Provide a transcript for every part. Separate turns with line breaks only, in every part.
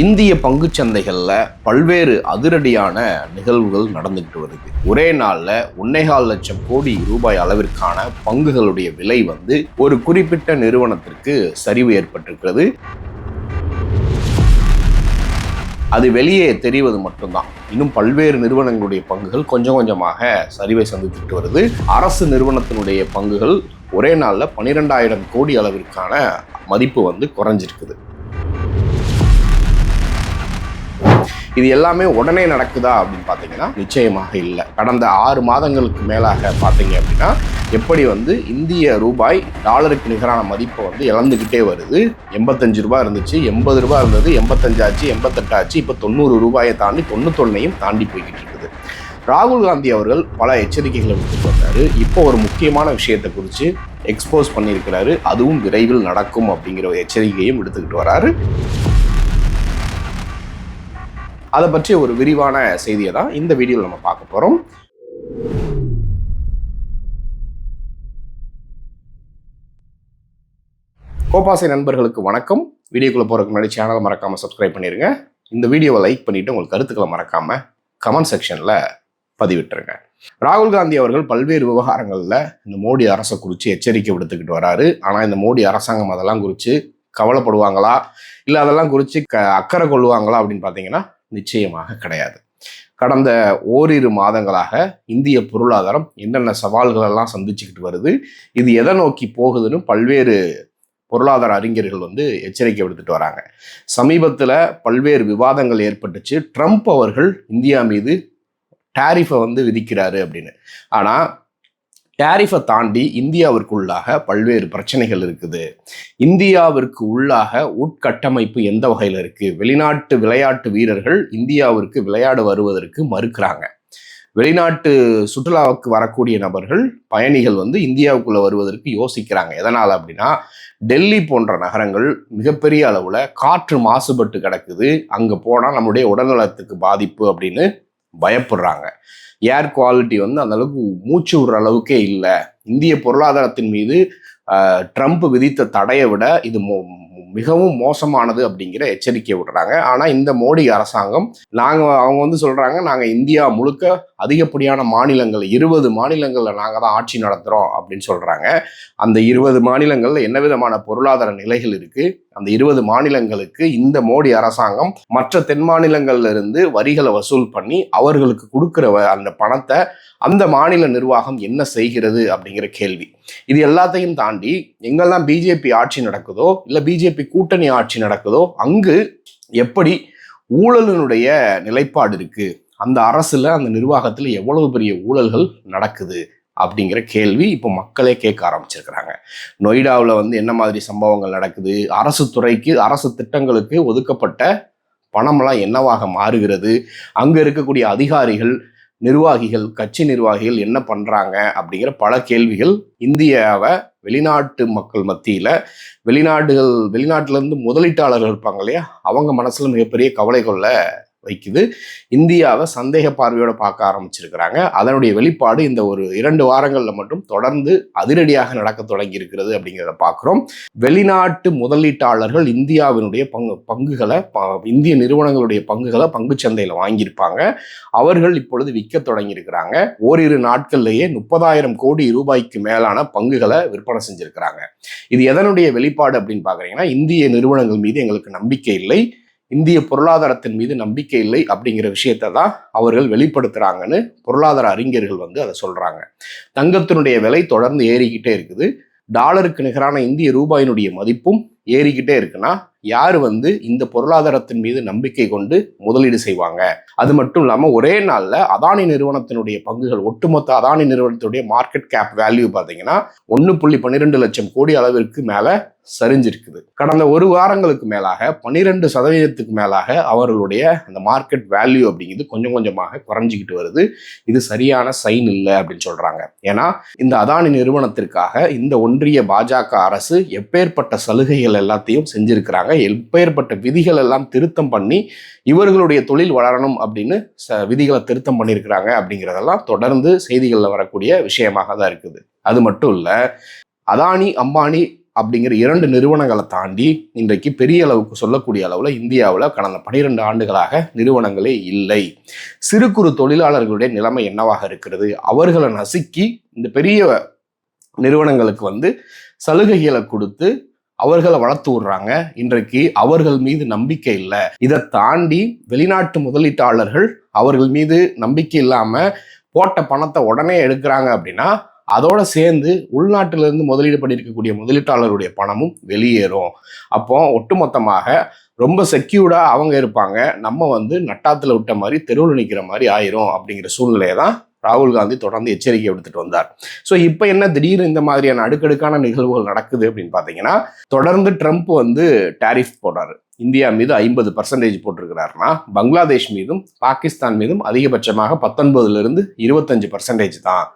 இந்திய பங்குச் சந்தைகளில் பல்வேறு அதிரடியான நிகழ்வுகள் நடந்துகிட்டு வருது. ஒரே நாளில் ஒன்னேகால் லட்சம் கோடி ரூபாய் அளவிற்கான பங்குகளுடைய விலை வந்து ஒரு குறிப்பிட்ட நிறுவனத்திற்கு சரிவு ஏற்பட்டிருக்கிறது. அது வெளியே தெரிவது மட்டும்தான். இன்னும் பல்வேறு நிறுவனங்களுடைய பங்குகள் கொஞ்சம் கொஞ்சமாக சரிவை சந்தித்துட்டு வருது. அரசு நிறுவனத்தினுடைய பங்குகள் ஒரே நாளில் பன்னிரெண்டாயிரம் கோடி அளவிற்கான மதிப்பு வந்து குறைஞ்சிருக்குது. இது எல்லாமே உடனே நடக்குதா அப்படின்னு பார்த்தீங்கன்னா நிச்சயமாக இல்லை. கடந்த ஆறு மாதங்களுக்கு மேலாக பார்த்தீங்க அப்படின்னா எப்படி வந்து இந்திய ரூபாய் டாலருக்கு நிகரான மதிப்பை வந்து இழந்துக்கிட்டே வருது. எண்பத்தஞ்சு ரூபாய் இருந்துச்சு எண்பது ரூபாய் இருந்தது எண்பத்தஞ்சாச்சு எண்பத்தெட்டாச்சு இப்போ தொண்ணூறு ரூபாயை தாண்டி தொண்ணூத்தொன்னையும் தாண்டி போய்கிட்டு இருக்குது. ராகுல் காந்தி அவர்கள் பல எச்சரிக்கைகளை விட்டுட்டு வந்தார். இப்போ ஒரு முக்கியமான விஷயத்தை குறித்து எக்ஸ்போஸ் பண்ணியிருக்கிறாரு. அதுவும் விரைவில் நடக்கும் அப்படிங்கிற ஒரு எச்சரிக்கையும் எடுத்துக்கிட்டு வராரு. அதை பற்றி ஒரு விரிவான செய்தியை தான் இந்த வீடியோவில் நம்ம பார்க்க போகிறோம் கோபாசை நண்பர்களுக்கு வணக்கம். வீடியோக்குள்ளே போகிறதுக்கு முன்னாடி சேனலை மறக்காமல் சப்ஸ்கிரைப் பண்ணிடுங்க இந்த வீடியோவை லைக் பண்ணிவிட்டு உங்கள் கருத்துக்களை மறக்காமல் கமெண்ட் செக்ஷனில் பதிவிட்டுருங்க. ராகுல் காந்தி அவர்கள் பல்வேறு விவகாரங்களில் இந்த மோடி அரசை குறித்து எச்சரிக்கை விடுத்துக்கிட்டு வராரு. ஆனால் இந்த மோடி அரசாங்கம் அதெல்லாம் குறித்து கவலைப்படுவாங்களா? இல்லை அதெல்லாம் குறித்து க அக்கறை கொள்வாங்களா அப்படின்னு பார்த்தீங்கன்னா நிச்சயமாக கிடையாது. கடந்த ஓரிரு மாதங்களாக இந்திய பொருளாதாரம் என்னென்ன சவால்கள் எல்லாம் சந்திச்சுக்கிட்டு வருது இது எதை நோக்கி போகுதுன்னு பல்வேறு பொருளாதார அறிஞர்கள் வந்து எச்சரிக்கை விடுத்துட்டு வராங்க. சமீபத்தில் பல்வேறு விவாதங்கள் ஏற்பட்டுச்சு. ட்ரம்ப் அவர்கள் இந்தியா மீது டாரிஃபை வந்து விதிக்கிறாரு அப்படின்னு. ஆனால் டேரிஃபை தாண்டி இந்தியாவிற்கு உள்ளாக பல்வேறு பிரச்சனைகள் இருக்குது. இந்தியாவிற்கு உள்ளாக உட்கட்டமைப்பு எந்த வகையில் இருக்குது வெளிநாட்டு விளையாட்டு வீரர்கள் இந்தியாவிற்கு விளையாட வருவதற்கு மறுக்கிறாங்க. வெளிநாட்டு சுற்றுலாவுக்கு வரக்கூடிய நபர்கள் பயணிகள் வந்து இந்தியாவுக்குள்ளே வருவதற்கு யோசிக்கிறாங்க. எதனால் அப்படின்னா டெல்லி போன்ற நகரங்கள் மிகப்பெரிய அளவில் காற்று மாசுபட்டு கிடக்குது. அங்கே போனால் நம்முடைய உடல்நலத்துக்கு பாதிப்பு அப்படின்னு பயப்படுறாங்க. ஏர் குவாலிட்டி வந்து அந்த அளவுக்கு மூச்சு விடுற அளவுக்கே இல்லை. இந்திய பொருளாதாரத்தின் மீது ட்ரம்ப் விதித்த தடையை விட இது மிகவும் மோசமானது அப்படிங்கிற எச்சரிக்கை விடுறாங்க. ஆனால் இந்த மோடி அரசாங்கம் நாங்கள் அவங்க வந்து சொல்கிறாங்க நாங்கள் இந்தியா முழுக்க அதிகப்படியான மாநிலங்கள் இருபது மாநிலங்களில் நாங்கள் தான் ஆட்சி நடத்துகிறோம் அப்படின்னு சொல்கிறாங்க அந்த இருபது மாநிலங்களில் என்ன விதமான பொருளாதார நிலைகள் இருக்குது அந்த இருபது மாநிலங்களுக்கு இந்த மோடி அரசாங்கம் மற்ற தென் மாநிலங்கள்ல இருந்து வரிகளை வசூல் பண்ணி அவர்களுக்கு கொடுக்குற அந்த பணத்தை அந்த மாநில நிர்வாகம் என்ன செய்கிறது அப்படிங்கிற கேள்வி. இது எல்லாத்தையும் தாண்டி எங்கெல்லாம் பிஜேபி ஆட்சி நடக்குதோ இல்லை பிஜேபி கூட்டணி ஆட்சி நடக்குதோ அங்கு எப்படி ஊழலினுடைய நிலைப்பாடு இருக்குது அந்த அரசுல அந்த நிர்வாகத்தில் எவ்வளவு பெரிய ஊழல்கள் நடக்குது அப்படிங்கிற கேள்வி இப்போ மக்களே கேட்க ஆரம்பிச்சிருக்கிறாங்க. நொய்டாவில் வந்து என்ன மாதிரி சம்பவங்கள் நடக்குது? அரசு துறைக்கு அரசு திட்டங்களுக்கு ஒதுக்கப்பட்ட பணமெல்லாம் என்னவாக மாறுகிறது? அங்கே இருக்கக்கூடிய அதிகாரிகள் நிர்வாகிகள் கட்சி நிர்வாகிகள் என்ன பண்ணுறாங்க அப்படிங்கிற பல கேள்விகள் இந்தியாவை வெளிநாட்டு மக்கள் மத்தியில் வெளிநாடுகள் வெளிநாட்டிலேருந்து முதலீட்டாளர்கள் இருப்பாங்க இல்லையா? அவங்க மனசில் மிகப்பெரிய கவலை கொள்ள வைக்குது. இந்தியாவை சந்தேக பார்வையோட பார்க்க ஆரம்பிச்சிருக்கிறாங்க. அதனுடைய வெளிப்பாடு இந்த ஒரு இரண்டு வாரங்களில் மட்டும் தொடர்ந்து அதிரடியாக நடக்க தொடங்கி இருக்கிறது அப்படிங்கிறத பார்க்குறோம். வெளிநாட்டு முதலீட்டாளர்கள் இந்தியாவினுடைய பங்கு பங்குகளை இந்திய நிறுவனங்களுடைய பங்குகளை பங்கு சந்தையில் வாங்கியிருப்பாங்க. அவர்கள் இப்பொழுது விற்க தொடங்கியிருக்கிறாங்க. ஓரிரு நாட்கள்லேயே முப்பதாயிரம் கோடி ரூபாய்க்கு மேலான பங்குகளை விற்பனை செஞ்சிருக்கிறாங்க. இது எதனுடைய வெளிப்பாடு அப்படின்னு பார்க்குறீங்கன்னா இந்திய நிறுவனங்கள் மீது எங்களுக்கு நம்பிக்கை இல்லை. இந்திய பொருளாதாரத்தின் மீது நம்பிக்கை இல்லை அப்படிங்கிற விஷயத்தை தான் அவர்கள் வெளிப்படுத்துகிறாங்கன்னு பொருளாதார அறிஞர்கள் வந்து அதை சொல்கிறாங்க தங்கத்தினுடைய விலை தொடர்ந்து ஏறிக்கிட்டே இருக்குது. டாலருக்கு நிகரான இந்திய ரூபாயினுடைய மதிப்பும் ஏறிக்கிட்டே இருக்குன்னா யார் வந்து இந்த பொருளாதாரத்தின் மீது நம்பிக்கை கொண்டு முதலீடு செய்வாங்க? அது மட்டும் இல்லாமல் ஒரே நாளில் அதானி நிறுவனத்தினுடைய பங்குகள் ஒட்டுமொத்த அதானி நிறுவனத்தினுடைய மார்க்கெட் கேப் வேல்யூ பார்த்தீங்கன்னா ஒன்று புள்ளி பன்னிரெண்டு லட்சம் கோடி அளவிற்கு மேலே சரிஞ்சிருக்குது. கடந்த ஒரு வாரங்களுக்கு மேலாக பன்னிரெண்டு சதவீதத்துக்கு மேலாக அவர்களுடைய அந்த மார்க்கெட் வேல்யூ அப்படிங்கிறது கொஞ்சம் கொஞ்சமாக குறைஞ்சிக்கிட்டு வருது. இது சரியான சைன் இல்லை அப்படின்னு சொல்றாங்க. ஏன்னா இந்த அதானி நிறுவனத்திற்காக இந்த ஒன்றிய பாஜக அரசு எப்பேற்பட்ட சலுகைகள் எல்லாத்தையும் செஞ்சிருக்கிறாங்க. எப்பேற்பட்ட விதிகள் எல்லாம் திருத்தம் பண்ணி இவர்களுடைய தொழில் வளரணும் அப்படின்னு ச விதிகளை திருத்தம் பண்ணியிருக்கிறாங்க அப்படிங்கிறதெல்லாம் தொடர்ந்து செய்திகளில் வரக்கூடிய விஷயமாக தான் இருக்குது. அது மட்டும் இல்லை அதானி அம்பானி அப்படிங்கிற இரண்டு நிறுவனங்களை தாண்டி இன்றைக்கு பெரிய அளவுக்கு சொல்லக்கூடிய அளவில் இந்தியாவில் கடந்த பனிரெண்டு ஆண்டுகளாக நிறுவனங்களே இல்லை. சிறு குறு தொழிலாளர்களுடைய நிலைமை என்னவாக இருக்கிறது? அவர்களை நசுக்கி இந்த பெரிய நிறுவனங்களுக்கு வந்து சலுகைகளை கொடுத்து அவர்களை வளர்த்து விடுறாங்க. இன்றைக்கு அவர்கள் மீது நம்பிக்கை இல்லை. இதை தாண்டி வெளிநாட்டு முதலீட்டாளர்கள் அவர்கள் மீது நம்பிக்கை இல்லாம போட்ட பணத்தை உடனே எடுக்கிறாங்க அப்படின்னா அதோட சேர்ந்து உள்நாட்டிலிருந்து முதலீடு பண்ணியிருக்கக்கூடிய முதலீட்டாளருடைய பணமும் வெளியேறும். அப்போ ஒட்டுமொத்தமாக ரொம்ப செக்யூர்டா அவங்க இருப்பாங்க. நம்ம வந்து நட்டாத்துல விட்ட மாதிரி தெருவில் நிற்கிற மாதிரி ஆயிரும் அப்படிங்கிற சூழ்நிலையை தான் ராகுல் காந்தி தொடர்ந்து எச்சரிக்கை விடுத்துட்டு வந்தார். ஸோ இப்போ என்ன திடீர்னு இந்த மாதிரியான அடுக்கடுக்கான நிகழ்வுகள் நடக்குது அப்படின்னு பார்த்தீங்கன்னா தொடர்ந்து ட்ரம்ப் வந்து டாரிஃப் போடுறாரு. இந்தியா மீது ஐம்பது பர்சன்டேஜ் போட்டிருக்கிறாருன்னா பங்களாதேஷ் மீதும் பாகிஸ்தான் மீதும் அதிகபட்சமாக பத்தொன்பதுலேருந்து இருபத்தஞ்சு பர்சன்டேஜ் தான்.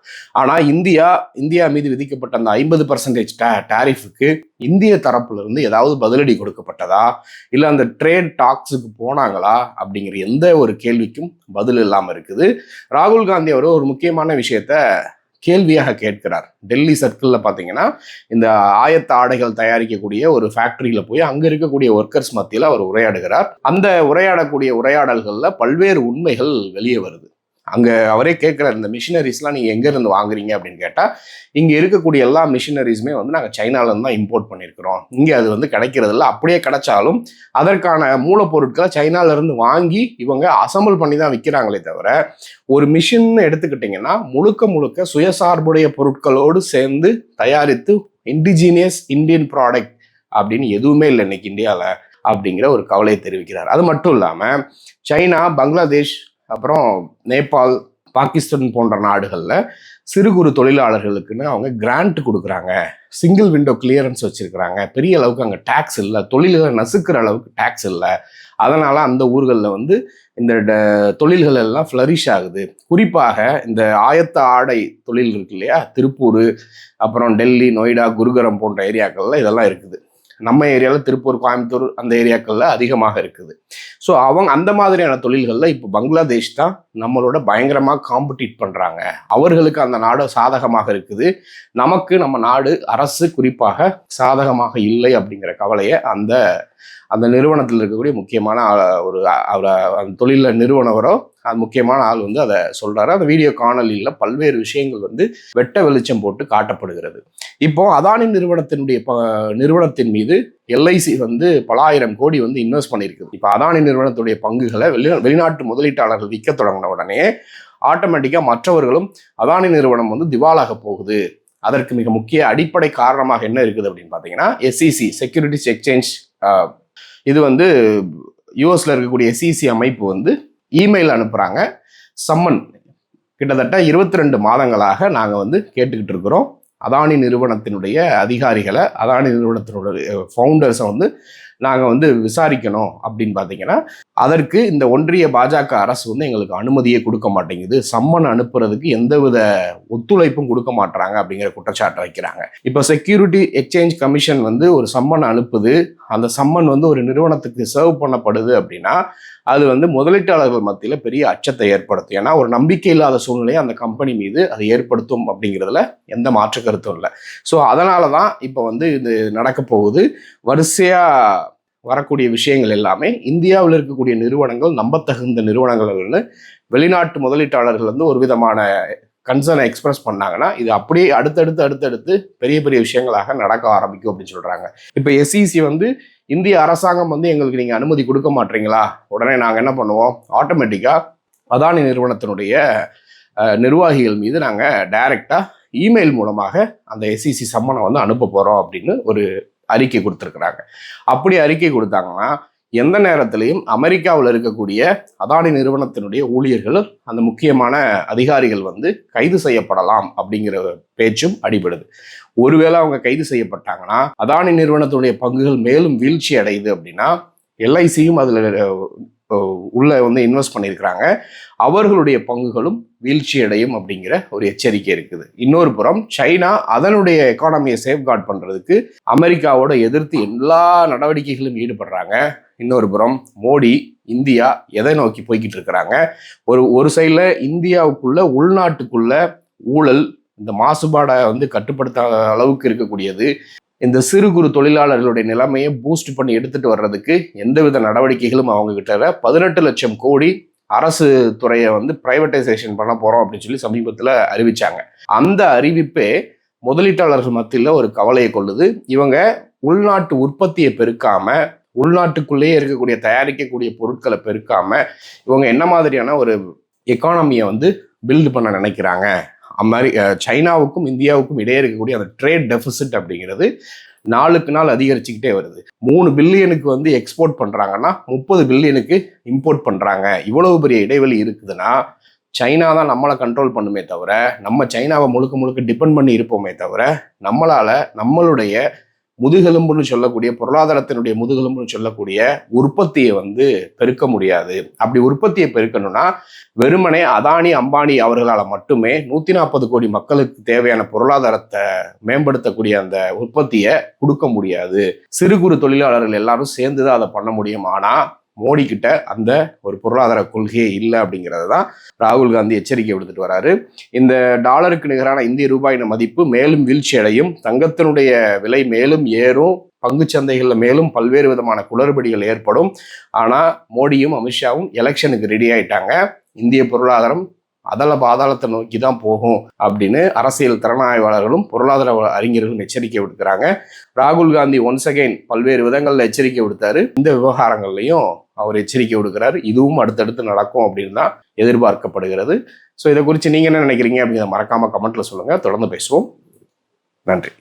ஆனால் இந்தியா இந்தியா மீது விதிக்கப்பட்ட அந்த ஐம்பது பர்சன்டேஜ் டாரிஃபுக்கு இந்திய தரப்புலேருந்து ஏதாவது பதிலடி கொடுக்கப்பட்டதா? இல்லை அந்த ட்ரேட் டாக்ஸுக்கு போனாங்களா? அப்படிங்கிற எந்த ஒரு கேள்விக்கும் பதில் இல்லாமல் இருக்குது. ராகுல் காந்தி அவர் ஒரு முக்கியமான விஷயத்த கேள்வியாக கேட்கிறார். டெல்லி சர்க்கிளில் பார்த்தீங்கன்னா இந்த ஆயத்த ஆடைகள் தயாரிக்கக்கூடிய ஒரு ஃபேக்டரியில் போய் அங்கே இருக்கக்கூடிய ஒர்க்கர்ஸ் மத்தியில் அவர் உரையாடுகிறார். அந்த உரையாடக்கூடிய உரையாடல்களில் பல்வேறு உண்மைகள் வெளியே வருது. அங்கே அவரே கேட்குற இந்த மிஷினரிஸ்லாம் நீங்கள் எங்கேருந்து வாங்குறீங்க அப்படின்னு கேட்டால் இங்கே இருக்கக்கூடிய எல்லா மிஷினரிஸுமே வந்து நாங்கள் சைனாலேருந்து தான் இம்போர்ட் பண்ணியிருக்கிறோம் இங்கே அது வந்து கிடைக்கிறதில்ல அப்படியே கிடைச்சாலும் அதற்கான மூலப்பொருட்களை சைனாலேருந்து வாங்கி இவங்க அசம்பிள் பண்ணி தான் விற்கிறாங்களே தவிர ஒரு மிஷின் எடுத்துக்கிட்டிங்கன்னா முழுக்க முழுக்க சுயசார்புடைய பொருட்களோடு சேர்ந்து தயாரித்து இண்டிஜினியஸ் இந்தியன் ப்ராடக்ட் அப்படின்னு எதுவுமே இல்லை இன்னைக்கு இந்தியாவில் அப்படிங்கிற ஒரு கவலையை தெரிவிக்கிறார். அது மட்டும் இல்லாமல் சைனா பங்களாதேஷ் அப்புறம் நேபாள் பாகிஸ்தான் போன்ற நாடுகளில் சிறு குறு தொழிலாளர்களுக்குன்னு அவங்க கிராண்ட் கொடுக்குறாங்க. சிங்கிள் விண்டோ கிளியரன்ஸ் வச்சுருக்கிறாங்க. பெரிய அளவுக்கு அங்கே டேக்ஸ் இல்லை. தொழில்களை நசுக்கிற அளவுக்கு டேக்ஸ் இல்லை. அதனால் அந்த ஊர்களில் வந்து இந்த தொழில்கள் எல்லாம் ஃப்ளரிஷ் ஆகுது. குறிப்பாக இந்த ஆயத்த ஆடை தொழில் இருக்கு இல்லையா? திருப்பூர் அப்புறம் டெல்லி நொய்டா குருகரம் போன்ற ஏரியாக்களில் இதெல்லாம் இருக்குது. நம்ம ஏரியாவில் திருப்பூர் கோயம்புத்தூர் அந்த ஏரியாக்களில் அதிகமாக இருக்குது. ஸோ அவங்க அந்த மாதிரியான தொழில்களில் இப்போ பங்களாதேஷ் தான் நம்மளோட பயங்கரமாக காம்படிட் பண்ணுறாங்க அவர்களுக்கு அந்த நாடு சாதகமாக இருக்குது. நமக்கு நம்ம நாடு அரசு குறிப்பாக சாதகமாக இல்லை அப்படிங்கிற கவலையை அந்த அந்த நிறுவனத்தில் இருக்கக்கூடிய முக்கியமான ஒரு அவரை அந்த தொழிலில் நிறுவனவரோ அது முக்கியமான ஆள் வந்து அதை சொல்கிறாரு அந்த வீடியோ காணொலியில் பல்வேறு விஷயங்கள் வந்து வெட்ட வெளிச்சம் போட்டு காட்டப்படுகிறது. இப்போ அதானி நிறுவனத்தினுடைய நிறுவனத்தின் மீது எல்ஐசி வந்து பல ஆயிரம் கோடி வந்து இன்வெஸ்ட் பண்ணியிருக்குது. இப்போ அதானி நிறுவனத்துடைய பங்குகளை வெளி வெளிநாட்டு முதலீட்டாளர்கள் விற்க தொடங்கின உடனே ஆட்டோமேட்டிக்காக மற்றவர்களும் அதானி நிறுவனம் வந்து திவாலாக போகுது. அதற்கு மிக முக்கிய அடிப்படை காரணமாக என்ன இருக்குது அப்படின்னு பார்த்தீங்கன்னா எஸ்இசி செக்யூரிட்டிஸ் எக்ஸ்சேஞ்ச் இது வந்து யூஎஸ்ல இருக்கக்கூடிய சிசி அமைப்பு வந்து இமெயில் அனுப்புகிறாங்க சம்மன் கிட்டத்தட்ட இருபத்தி ரெண்டு மாதங்களாக நாங்கள் வந்து கேட்டுக்கிட்டு இருக்கிறோம். அதானி நிறுவனத்தினுடைய அதிகாரிகளை அதானி நிறுவனத்தினுடைய ஃபவுண்டர்ஸை வந்து நாங்கள் வந்து விசாரிக்கணும் அப்படின்னு பார்த்தீங்கன்னா அதற்கு இந்த ஒன்றிய பாஜக அரசு வந்து எங்களுக்கு அனுமதியை கொடுக்க மாட்டேங்குது. சம்மன் அனுப்புறதுக்கு எந்தவித ஒத்துழைப்பும் கொடுக்க மாட்டுறாங்க அப்படிங்கிற குற்றச்சாட்டை வைக்கிறாங்க. இப்போ செக்யூரிட்டி எக்ஸ்சேஞ்ச் கமிஷன் வந்து ஒரு சம்மன் அனுப்புது. அந்த சம்மன் வந்து ஒரு நிறுவனத்துக்கு சர்வ் பண்ணப்படுது அப்படின்னா அது வந்து முதலீட்டாளர்கள் மத்தியில் பெரிய அச்சத்தை ஏற்படுத்தும். ஏன்னா ஒரு நம்பிக்கை இல்லாத சூழ்நிலையை அந்த கம்பெனி மீது அது ஏற்படுத்தும் அப்படிங்கிறதுல எந்த மாற்று கருத்தும் இல்லை. ஸோ அதனால தான் இப்போ வந்து இது நடக்க போகுது. வரிசையாக வரக்கூடிய விஷயங்கள் எல்லாமே இந்தியாவில் இருக்கக்கூடிய நிறுவனங்கள் நம்பத்தகுந்த நிறுவனங்கள்னு வெளிநாட்டு முதலீட்டாளர்கள் வந்து ஒரு விதமான கன்சர்னை எக்ஸ்பிரஸ் பண்ணாங்கன்னா இது அப்படியே அடுத்தடுத்து அடுத்தடுத்து பெரிய பெரிய விஷயங்களாக நடக்க ஆரம்பிக்கும் அப்படின்னு சொல்கிறாங்க இப்போ எஸ்இசி வந்து இந்திய அரசாங்கம் வந்து எங்களுக்கு நீங்கள் அனுமதி கொடுக்க மாட்டீங்களா? உடனே நாங்கள் என்ன பண்ணுவோம்? ஆட்டோமேட்டிக்காக அதானி நிறுவனத்தினுடைய நிர்வாகிகள் மீது நாங்கள் டைரெக்டாக இமெயில் மூலமாக அந்த எஸ்இசி சம்மனை வந்து அனுப்ப போகிறோம் அப்படின்னு ஒரு அறிக்கை கொடுத்துருக்குறாங்க. அப்படி அறிக்கை கொடுத்தாங்கன்னா எந்த நேரத்திலையும் அமெரிக்காவில் இருக்கக்கூடிய அதானி நிறுவனத்தினுடைய ஊழியர்கள் அந்த முக்கியமான அதிகாரிகள் வந்து கைது செய்யப்படலாம் அப்படிங்கிற பேச்சும் அடிபடுது. ஒருவேளை அவங்க கைது செய்யப்பட்டாங்கன்னா அதானி நிறுவனத்துடைய பங்குகள் மேலும் வீழ்ச்சி அடையுது அப்படின்னா எல்ஐசியும் அதில் உள்ள வந்து இன்வெஸ்ட் பண்ணியிருக்கிறாங்க. அவர்களுடைய பங்குகளும் வீழ்ச்சி அடையும் அப்படிங்கிற ஒரு எச்சரிக்கை இருக்குது. இன்னொரு புறம் சைனா அதனுடைய எக்கானமியை சேஃப்கார்ட் பண்ணுறதுக்கு அமெரிக்காவோட எதிர்த்து எல்லா நடவடிக்கைகளும் ஈடுபடுறாங்க. இன்னொரு புறம் மோடி இந்தியா எதை நோக்கி போய்கிட்டு இருக்கிறாங்க? ஒரு ஒரு சைடில் இந்தியாவுக்குள்ள உள்நாட்டுக்குள்ள ஊழல் இந்த மாசுபாடை வந்து கட்டுப்படுத்த அளவுக்கு இருக்கக்கூடியது. இந்த சிறு குறு தொழிலாளர்களுடைய நிலைமையை பூஸ்ட் பண்ணி எடுத்துகிட்டு வர்றதுக்கு எந்தவித நடவடிக்கைகளும் அவங்க கிட்ட பதினெட்டு லட்சம் கோடி அரசு துறையை வந்து பிரைவேட்டைசேஷன் பண்ண போகிறோம் அப்படின்னு சொல்லி சமீபத்தில் அறிவித்தாங்க அந்த அறிவிப்பே முதலீட்டாளர்கள் மத்தியில் ஒரு கவலையை கொள்ளுது. இவங்க உள்நாட்டு உற்பத்தியை பெருக்காமல் உள்நாட்டுக்குள்ளேயே இருக்கக்கூடிய தயாரிக்கக்கூடிய பொருட்களை பெருக்காம இவங்க என்ன மாதிரியான ஒரு எக்கானமியை வந்து பில்டு பண்ண நினைக்கிறாங்க? அமெரி சைனாவுக்கும் இந்தியாவுக்கும் இடையே இருக்கக்கூடிய அந்த ட்ரேட் டெபிசிட் அப்படிங்கிறது நாளுக்கு நாள் அதிகரிச்சுக்கிட்டே வருது. மூணு பில்லியனுக்கு வந்து எக்ஸ்போர்ட் பண்ணுறாங்கன்னா முப்பது பில்லியனுக்கு இம்போர்ட் பண்ணுறாங்க இவ்வளவு பெரிய இடைவெளி இருக்குதுன்னா சைனா தான் நம்மளை கண்ட்ரோல் பண்ணுமே தவிர நம்ம சைனாவை முழுக்க முழுக்க டிபெண்ட் பண்ணி இருப்போமே தவிர நம்மளால் நம்மளுடைய முதுகெலும்புன்னு சொல்லக்கூடிய பொருளாதாரத்தினுடைய முதுகெலும்புன்னு சொல்லக்கூடிய உற்பத்தியை வந்து பெருக்க முடியாது. அப்படி உற்பத்தியை பெருக்கணும்னா வெறுமனே அதானி அம்பானி அவர்களால் மட்டுமே நூற்றி நாற்பது கோடி மக்களுக்கு தேவையான பொருளாதாரத்தை மேம்படுத்தக்கூடிய அந்த உற்பத்தியை கொடுக்க முடியாது. சிறு குறு தொழிலாளர்கள் எல்லாரும் சேர்ந்து தான் அதை பண்ண முடியும். ஆனால் மோடி கிட்ட அந்த ஒரு பொருளாதார கொள்கையே இல்லை அப்படிங்கிறது தான் ராகுல் காந்தி எச்சரிக்கை விடுத்துட்டு வராரு. இந்த டாலருக்கு நிகரான இந்திய ரூபாயின் மதிப்பு மேலும் வீழ்ச்சி அடையும் தங்கத்தினுடைய விலை மேலும் ஏறும். பங்கு சந்தைகளில் மேலும் பல்வேறு விதமான குளறுபடிகள் ஏற்படும். ஆனால் மோடியும் அமித்ஷாவும் எலெக்ஷனுக்கு ரெடி ஆயிட்டாங்க. இந்திய பொருளாதாரம் அதல பாதாளத்தை நோக்கி தான் போகும் அப்படின்னு அரசியல் திறனாய்வாளர்களும் பொருளாதார அறிஞர்களும் எச்சரிக்கை விடுக்கிறாங்க. ராகுல் காந்தி ஒன்ஸ் அகைன் பல்வேறு விதங்களில் எச்சரிக்கை விடுத்தாரு. இந்த விவகாரங்கள்லையும் அவர் எச்சரிக்கை விடுக்கிறார். இதுவும் அடுத்தடுத்து நடக்கும் அப்படின்னு தான் எதிர்பார்க்கப்படுகிறது. ஸோ இதை குறித்து நீங்கள் என்ன நினைக்கிறீங்க அப்படிங்கிறத மறக்காமல் கமெண்ட்டில் சொல்லுங்கள் தொடர்ந்து பேசுவோம். நன்றி.